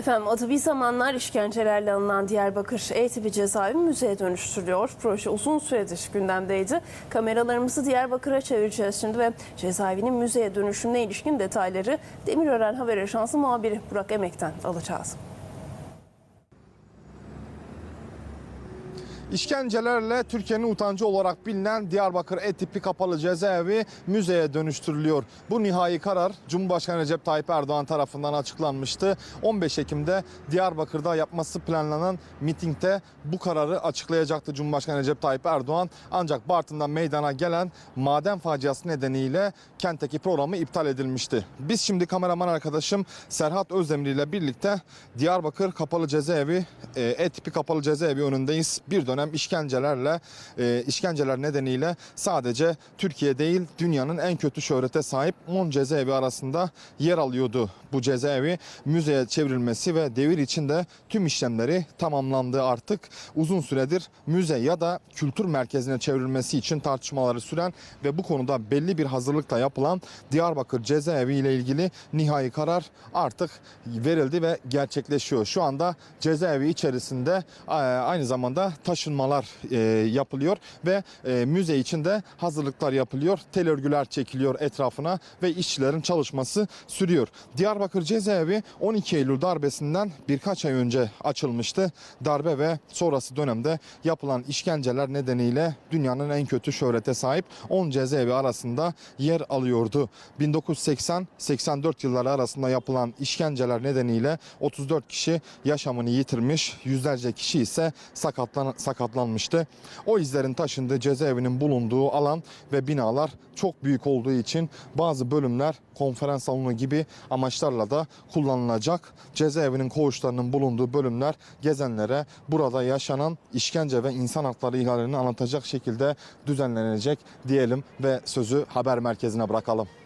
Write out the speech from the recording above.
Efendim adı bir zamanlar işkencelerle alınan Diyarbakır E tipi cezaevi müzeye dönüştürülüyor. Proje uzun süredir gündemdeydi. Kameralarımızı Diyarbakır'a çevireceğiz şimdi ve cezaevinin müzeye dönüşümüne ilişkin detayları Demirören Haber Ajansı muhabiri Burak Emek'ten alacağız. İşkencelerle Türkiye'nin utancı olarak bilinen Diyarbakır E tipi kapalı cezaevi müzeye dönüştürülüyor. Bu nihai karar Cumhurbaşkanı Recep Tayyip Erdoğan tarafından açıklanmıştı. 15 Ekim'de Diyarbakır'da yapması planlanan mitingde bu kararı açıklayacaktı Cumhurbaşkanı Recep Tayyip Erdoğan. Ancak Bartın'dan meydana gelen maden faciası nedeniyle kentteki programı iptal edilmişti. Biz şimdi kameraman arkadaşım Serhat Özdemir ile birlikte Diyarbakır kapalı cezaevi, e, E tipi kapalı cezaevi önündeyiz. Bir dönem işkencelerle, e, işkenceler nedeniyle sadece Türkiye değil dünyanın en kötü şöhrete sahip 10 cezaevi arasında yer alıyordu bu cezaevi. Müzeye çevrilmesi ve devir içinde tüm işlemleri tamamlandı artık. Uzun süredir müze ya da kültür merkezine çevrilmesi için tartışmaları süren ve bu konuda belli bir hazırlıkta yapılan Diyarbakır cezaevi ile ilgili nihai karar artık verildi ve gerçekleşiyor. Şu anda cezaevi içerisinde e, aynı zamanda taşınmalar e, yapılıyor ve e, müze için de hazırlıklar yapılıyor. Tel örgüler çekiliyor etrafına ve işçilerin çalışması sürüyor. Diyarbakır cezaevi 12 Eylül darbesinden birkaç ay önce açılmıştı. Darbe ve sonrası dönemde yapılan işkenceler nedeniyle dünyanın en kötü şöhrete sahip 10 cezaevi arasında yer alıyordu. 1980-84 yılları arasında yapılan işkenceler nedeniyle 34 kişi yaşamını yitirmiş, yüzlerce kişi ise sakatlan sakatlanmıştı. O izlerin taşındığı cezaevinin bulunduğu alan ve binalar çok büyük olduğu için bazı bölümler konferans salonu gibi amaçlarla da kullanılacak. Cezaevinin koğuşlarının bulunduğu bölümler gezenlere burada yaşanan işkence ve insan hakları ihlallerini anlatacak şekilde düzenlenecek diyelim ve sözü haber merkezine bırakalım.